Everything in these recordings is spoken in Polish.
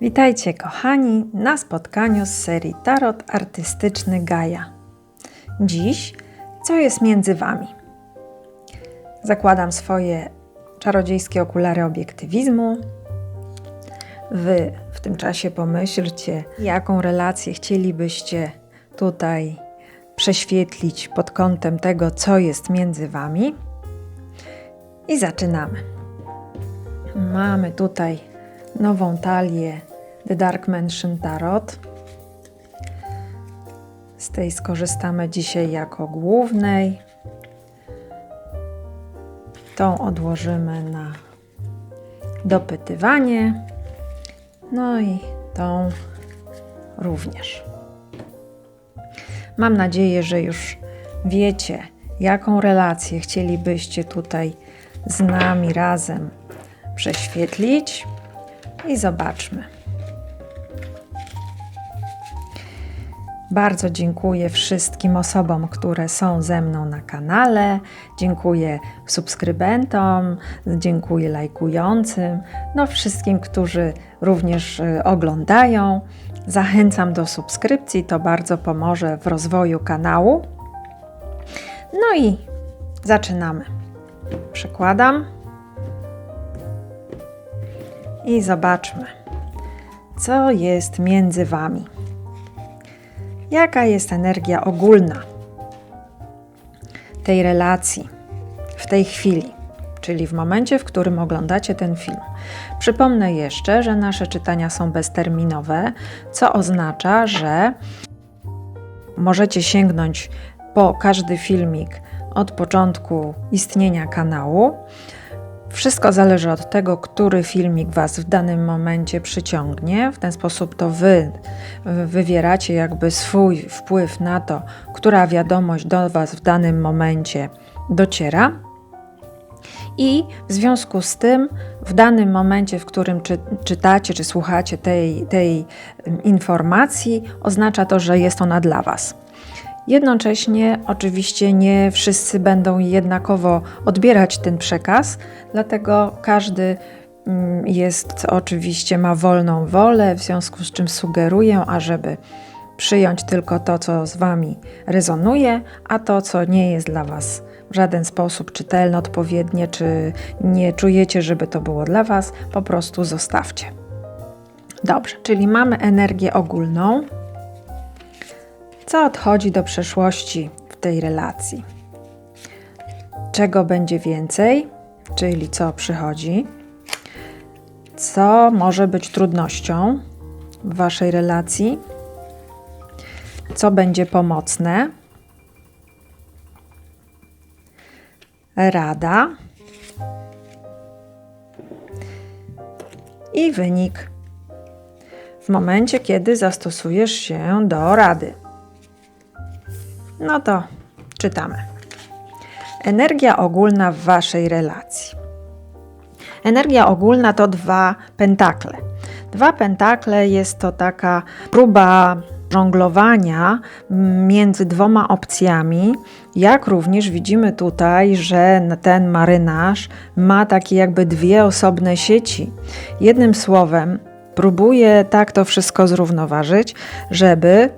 Witajcie kochani na spotkaniu z serii Tarot Artystyczny Gaja. Dziś co jest między Wami? Zakładam swoje czarodziejskie okulary obiektywizmu. Wy w tym czasie pomyślcie, jaką relację chcielibyście tutaj prześwietlić pod kątem tego, co jest między Wami. I zaczynamy. Mamy tutaj nową talię The Dark Mansion Tarot. Z tej skorzystamy dzisiaj jako głównej. Tą odłożymy na dopytywanie. No i tą również. Mam nadzieję, że już wiecie, jaką relację chcielibyście tutaj z nami razem prześwietlić i zobaczmy. Bardzo dziękuję wszystkim osobom, które są ze mną na kanale. Dziękuję subskrybentom, dziękuję lajkującym, no wszystkim, którzy również y, oglądają. Zachęcam do subskrypcji, to bardzo pomoże w rozwoju kanału. No i zaczynamy. Przekładam i zobaczmy, co jest między Wami. Jaka jest energia ogólna tej relacji w tej chwili, czyli w momencie, w którym oglądacie ten film? Przypomnę jeszcze, że nasze czytania są bezterminowe, co oznacza, że możecie sięgnąć po każdy filmik od początku istnienia kanału wszystko zależy od tego, który filmik Was w danym momencie przyciągnie. W ten sposób to Wy wywieracie jakby swój wpływ na to, która wiadomość do Was w danym momencie dociera. I w związku z tym, w danym momencie, w którym czy, czytacie czy słuchacie tej, tej informacji, oznacza to, że jest ona dla Was. Jednocześnie, oczywiście, nie wszyscy będą jednakowo odbierać ten przekaz, dlatego każdy mm, jest oczywiście, ma wolną wolę, w związku z czym sugeruję, ażeby przyjąć tylko to, co z Wami rezonuje, a to, co nie jest dla Was w żaden sposób czytelne, odpowiednie, czy nie czujecie, żeby to było dla Was, po prostu zostawcie. Dobrze, czyli mamy energię ogólną, co odchodzi do przeszłości w tej relacji. Czego będzie więcej, czyli co przychodzi, co może być trudnością w waszej relacji, co będzie pomocne, rada i wynik w momencie, kiedy zastosujesz się do rady. No to czytamy. Energia ogólna w waszej relacji. Energia ogólna to dwa pentakle. Dwa pentakle jest to taka próba żonglowania między dwoma opcjami, jak również widzimy tutaj, że ten marynarz ma takie jakby dwie osobne sieci. Jednym słowem, próbuje tak to wszystko zrównoważyć, żeby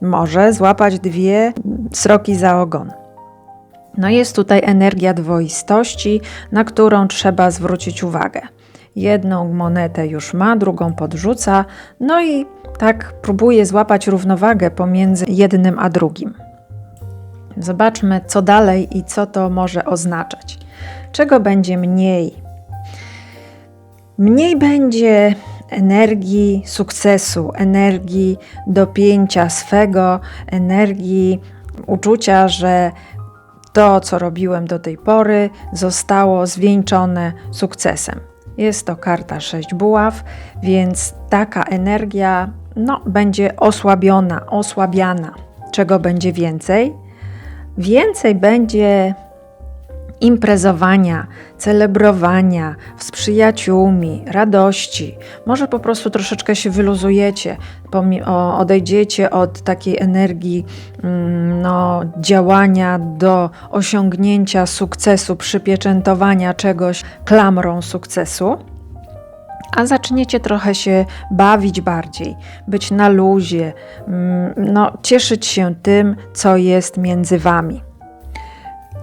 może złapać dwie sroki za ogon. No jest tutaj energia dwoistości, na którą trzeba zwrócić uwagę. Jedną monetę już ma, drugą podrzuca, no i tak próbuje złapać równowagę pomiędzy jednym a drugim. Zobaczmy, co dalej i co to może oznaczać. Czego będzie mniej? Mniej będzie energii sukcesu, energii dopięcia swego, energii uczucia, że to, co robiłem do tej pory, zostało zwieńczone sukcesem. Jest to karta 6 buław, więc taka energia no, będzie osłabiona, osłabiana. Czego będzie więcej? Więcej będzie imprezowania, celebrowania z przyjaciółmi, radości. Może po prostu troszeczkę się wyluzujecie, odejdziecie od takiej energii mm, no, działania do osiągnięcia sukcesu, przypieczętowania czegoś klamrą sukcesu a zaczniecie trochę się bawić bardziej, być na luzie, mm, no, cieszyć się tym, co jest między wami.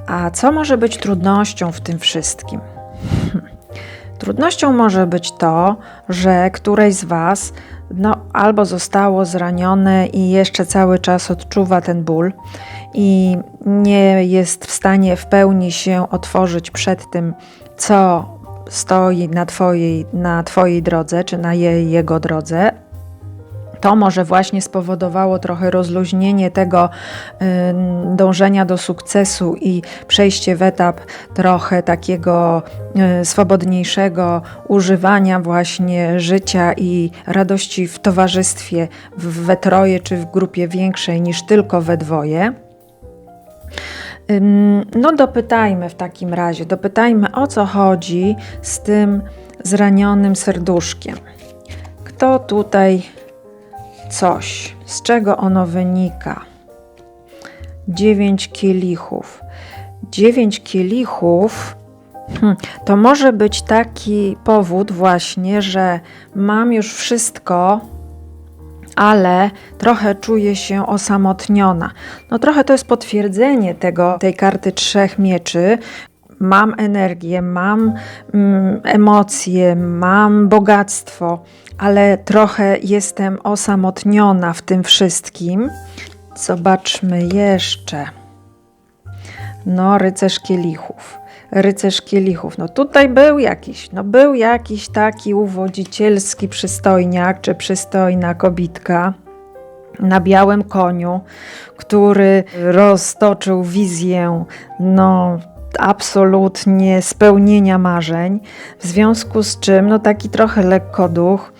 A co może być trudnością w tym wszystkim? Trudnością może być to, że któreś z Was no, albo zostało zranione i jeszcze cały czas odczuwa ten ból i nie jest w stanie w pełni się otworzyć przed tym, co stoi na Twojej, na twojej drodze, czy na jej, jego drodze, to może właśnie spowodowało trochę rozluźnienie tego y, dążenia do sukcesu i przejście w etap trochę takiego y, swobodniejszego używania właśnie życia i radości w towarzystwie, we troje czy w grupie większej niż tylko we dwoje. No, dopytajmy w takim razie, dopytajmy o co chodzi z tym zranionym serduszkiem. Kto tutaj coś, z czego ono wynika? Dziewięć kielichów. Dziewięć kielichów hmm, to może być taki powód, właśnie, że mam już wszystko, ale trochę czuję się osamotniona. No trochę to jest potwierdzenie tego, tej karty trzech mieczy. Mam energię, mam mm, emocje, mam bogactwo, ale trochę jestem osamotniona w tym wszystkim. Zobaczmy jeszcze. No, rycerz kielichów rycerz kielichów. No tutaj był jakiś, no był jakiś taki uwodzicielski przystojniak czy przystojna kobitka na białym koniu, który roztoczył wizję, no absolutnie spełnienia marzeń, w związku z czym, no taki trochę lekkoduch,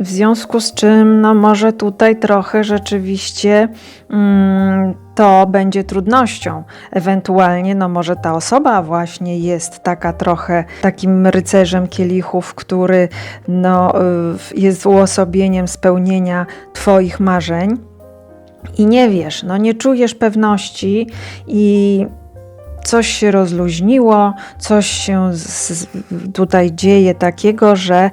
w związku z czym, no może tutaj trochę rzeczywiście mm, to będzie trudnością. Ewentualnie, no może ta osoba właśnie jest taka trochę takim rycerzem kielichów, który no, y, jest uosobieniem spełnienia Twoich marzeń. I nie wiesz, no nie czujesz pewności i coś się rozluźniło, coś się z, tutaj dzieje takiego, że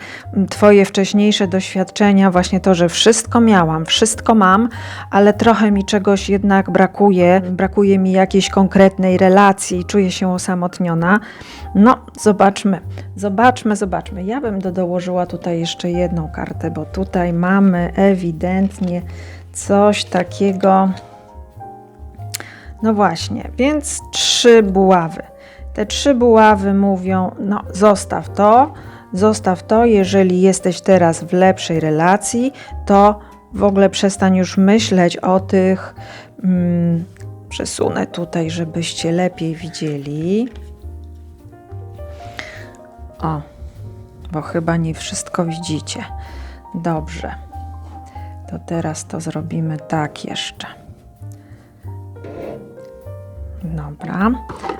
Twoje wcześniejsze doświadczenia, właśnie to, że wszystko miałam, wszystko mam, ale trochę mi czegoś jednak brakuje, brakuje mi jakiejś konkretnej relacji, czuję się osamotniona. No, zobaczmy, zobaczmy, zobaczmy. Ja bym dołożyła tutaj jeszcze jedną kartę, bo tutaj mamy ewidentnie coś takiego. No właśnie, więc trzy buławy. Te trzy buławy mówią: no, zostaw to, zostaw to, jeżeli jesteś teraz w lepszej relacji, to w ogóle przestań już myśleć o tych. Mm, przesunę tutaj, żebyście lepiej widzieli. O, bo chyba nie wszystko widzicie. Dobrze. To teraz to zrobimy tak jeszcze. Dobra.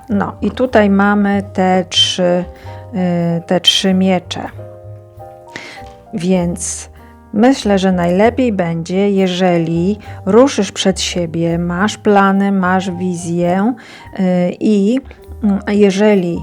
No i tutaj mamy te trzy, y, te trzy miecze. Więc myślę, że najlepiej będzie, jeżeli ruszysz przed siebie, masz plany, masz wizję y, i y, jeżeli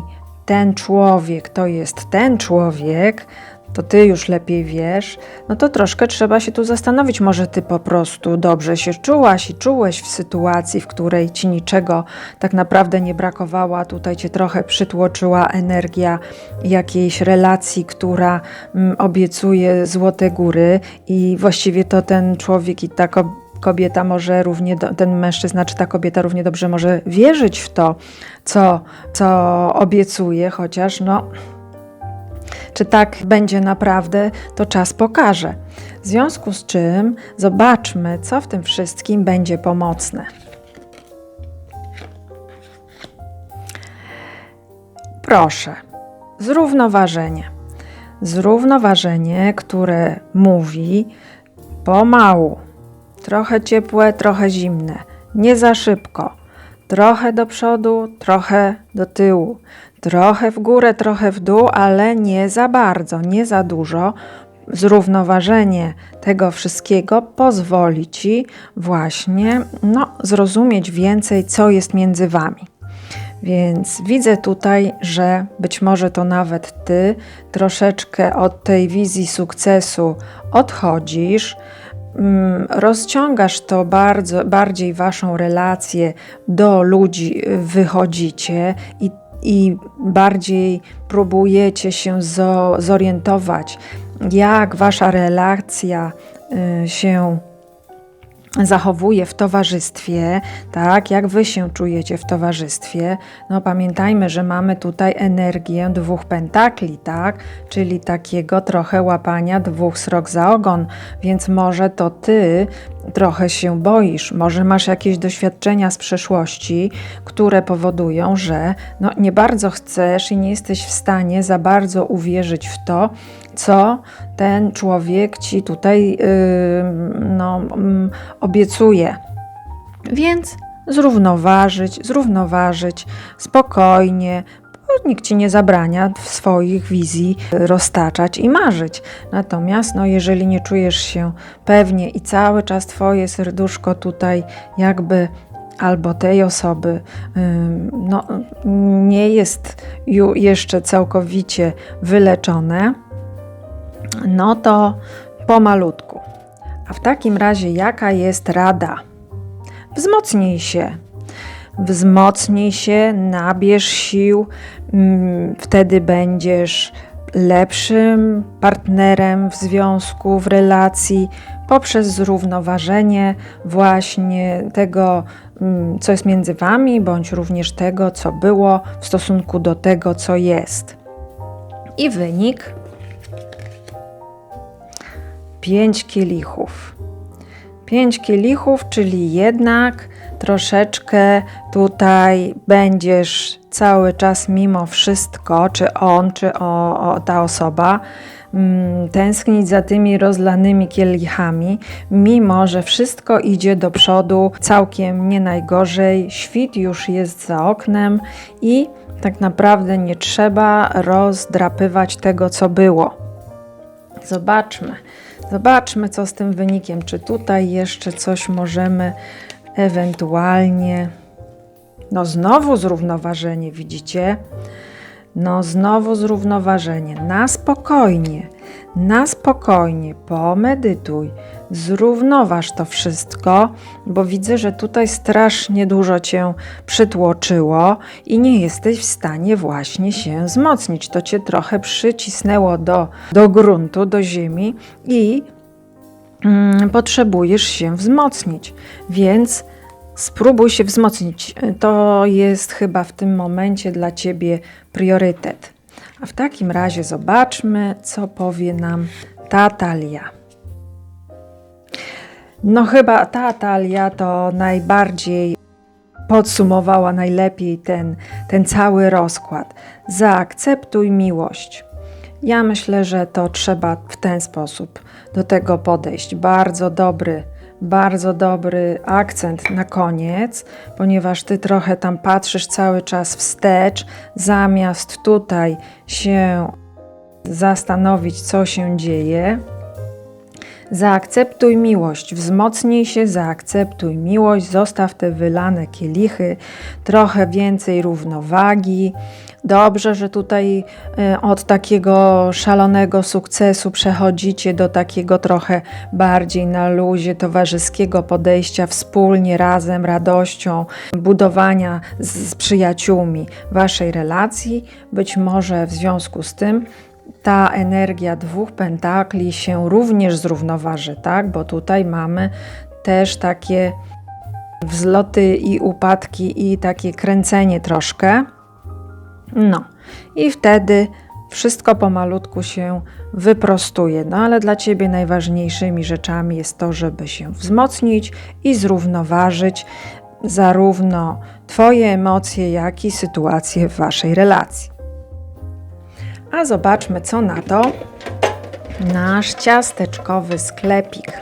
ten człowiek to jest ten człowiek, to ty już lepiej wiesz, no to troszkę trzeba się tu zastanowić. Może ty po prostu dobrze się czułaś i czułeś w sytuacji, w której ci niczego tak naprawdę nie brakowało, tutaj cię trochę przytłoczyła energia jakiejś relacji, która mm, obiecuje złote góry. I właściwie to ten człowiek i ta kobieta może równie, do, ten mężczyzna czy ta kobieta równie dobrze może wierzyć w to, co, co obiecuje, chociaż no czy tak będzie naprawdę, to czas pokaże. W związku z czym zobaczmy, co w tym wszystkim będzie pomocne. Proszę, zrównoważenie. Zrównoważenie, które mówi pomału, trochę ciepłe, trochę zimne, nie za szybko, Trochę do przodu, trochę do tyłu, trochę w górę, trochę w dół, ale nie za bardzo, nie za dużo. Zrównoważenie tego wszystkiego pozwoli ci właśnie no, zrozumieć więcej, co jest między wami. Więc widzę tutaj, że być może to nawet ty troszeczkę od tej wizji sukcesu odchodzisz, rozciągasz to bardzo, bardziej waszą relację do ludzi, wychodzicie i, i bardziej próbujecie się zo, zorientować, jak wasza relacja y, się zachowuje w towarzystwie, tak, jak wy się czujecie w towarzystwie. No pamiętajmy, że mamy tutaj energię dwóch pentakli, tak, czyli takiego trochę łapania dwóch srok za ogon, więc może to ty trochę się boisz, może masz jakieś doświadczenia z przeszłości, które powodują, że no, nie bardzo chcesz i nie jesteś w stanie za bardzo uwierzyć w to, co ten człowiek ci tutaj no, obiecuje. Więc zrównoważyć, zrównoważyć spokojnie, bo nikt ci nie zabrania w swoich wizji roztaczać i marzyć. Natomiast, no, jeżeli nie czujesz się pewnie i cały czas twoje serduszko tutaj jakby albo tej osoby no, nie jest jeszcze całkowicie wyleczone, no to pomalutku. A w takim razie, jaka jest rada? Wzmocnij się. Wzmocnij się, nabierz sił, mm, wtedy będziesz lepszym partnerem w związku, w relacji, poprzez zrównoważenie właśnie tego, mm, co jest między wami, bądź również tego, co było w stosunku do tego, co jest. I wynik pięć kielichów. Pięć kielichów, czyli jednak troszeczkę tutaj będziesz cały czas mimo wszystko, czy on, czy o, o ta osoba, mm, tęsknić za tymi rozlanymi kielichami, mimo że wszystko idzie do przodu całkiem nie najgorzej, świt już jest za oknem i tak naprawdę nie trzeba rozdrapywać tego, co było. Zobaczmy. Zobaczmy, co z tym wynikiem. Czy tutaj jeszcze coś możemy ewentualnie. No, znowu zrównoważenie, widzicie? No, znowu zrównoważenie. Na spokojnie, na spokojnie, pomedytuj, zrównoważ to wszystko, bo widzę, że tutaj strasznie dużo cię przytłoczyło i nie jesteś w stanie właśnie się wzmocnić. To cię trochę przycisnęło do, do gruntu, do ziemi i mm, potrzebujesz się wzmocnić. Więc spróbuj się wzmocnić. To jest chyba w tym momencie dla ciebie priorytet. A w takim razie zobaczmy, co powie nam ta talia. No chyba ta talia to najbardziej podsumowała najlepiej ten, ten cały rozkład. Zaakceptuj miłość. Ja myślę, że to trzeba w ten sposób do tego podejść. Bardzo dobry, bardzo dobry akcent na koniec, ponieważ ty trochę tam patrzysz cały czas wstecz, zamiast tutaj się zastanowić, co się dzieje. Zaakceptuj miłość, wzmocnij się, zaakceptuj miłość, zostaw te wylane kielichy, trochę więcej równowagi. Dobrze, że tutaj e, od takiego szalonego sukcesu przechodzicie do takiego trochę bardziej na luzie, towarzyskiego podejścia, wspólnie, razem, radością, budowania z, z przyjaciółmi waszej relacji. Być może w związku z tym ta energia dwóch pentakli się również zrównoważy, tak? Bo tutaj mamy też takie wzloty i upadki i takie kręcenie troszkę. No i wtedy wszystko pomalutku się wyprostuje. No ale dla Ciebie najważniejszymi rzeczami jest to, żeby się wzmocnić i zrównoważyć zarówno Twoje emocje, jak i sytuację w Waszej relacji. A zobaczmy, co na to nasz ciasteczkowy sklepik.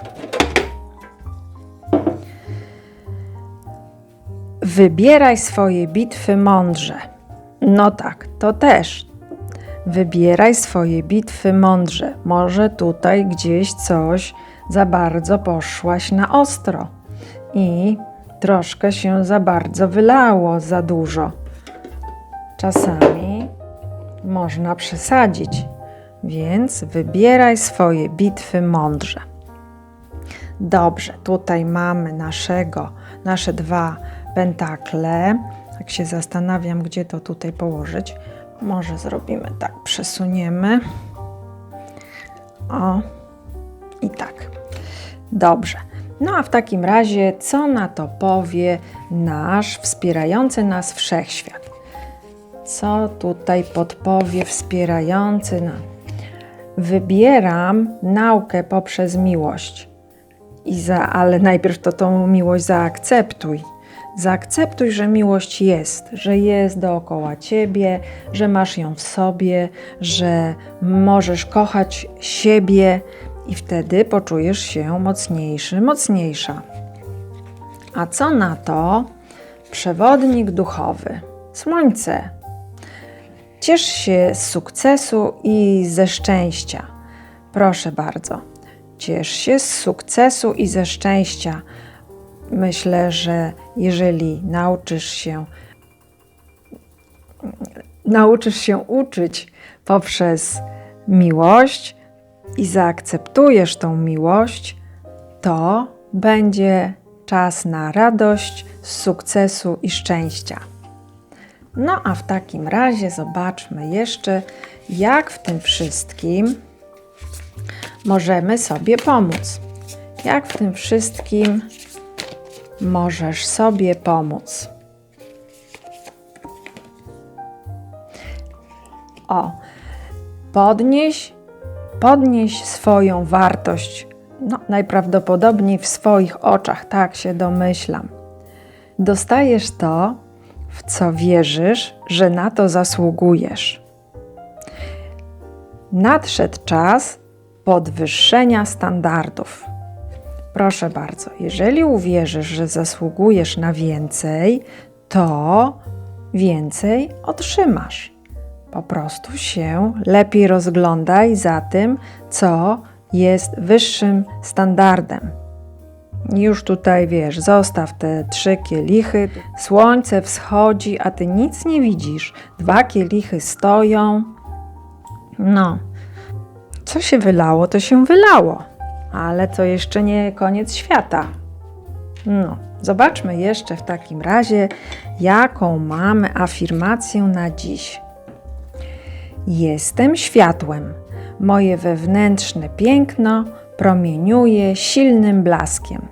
Wybieraj swoje bitwy mądrze. No tak, to też. Wybieraj swoje bitwy mądrze. Może tutaj gdzieś coś za bardzo poszłaś na ostro i troszkę się za bardzo wylało, za dużo. Czasami można przesadzić, więc wybieraj swoje bitwy mądrze. Dobrze, tutaj mamy naszego, nasze dwa pentakle. Tak się zastanawiam, gdzie to tutaj położyć. Może zrobimy tak, przesuniemy. O, i tak. Dobrze. No a w takim razie, co na to powie nasz wspierający nas wszechświat? Co tutaj podpowie wspierający nas? Wybieram naukę poprzez miłość. I za, ale najpierw to tą miłość zaakceptuj. Zaakceptuj, że miłość jest, że jest dookoła ciebie, że masz ją w sobie, że możesz kochać siebie i wtedy poczujesz się mocniejszy, mocniejsza. A co na to przewodnik duchowy? Słońce. Ciesz się z sukcesu i ze szczęścia. Proszę bardzo. Ciesz się z sukcesu i ze szczęścia. Myślę, że jeżeli nauczysz się nauczysz się uczyć poprzez miłość i zaakceptujesz tą miłość, to będzie czas na radość, sukcesu i szczęścia. No a w takim razie zobaczmy jeszcze, jak w tym wszystkim możemy sobie pomóc. Jak w tym wszystkim możesz sobie pomóc. O, podnieś, podnieś swoją wartość. No, najprawdopodobniej w swoich oczach, tak się domyślam. Dostajesz to, w co wierzysz, że na to zasługujesz. Nadszedł czas podwyższenia standardów. Proszę bardzo, jeżeli uwierzysz, że zasługujesz na więcej, to więcej otrzymasz. Po prostu się lepiej rozglądaj za tym, co jest wyższym standardem. Już tutaj wiesz, zostaw te trzy kielichy. Słońce wschodzi, a ty nic nie widzisz. Dwa kielichy stoją. No, co się wylało, to się wylało, ale to jeszcze nie koniec świata. No, zobaczmy jeszcze w takim razie, jaką mamy afirmację na dziś. Jestem światłem. Moje wewnętrzne piękno promieniuje silnym blaskiem.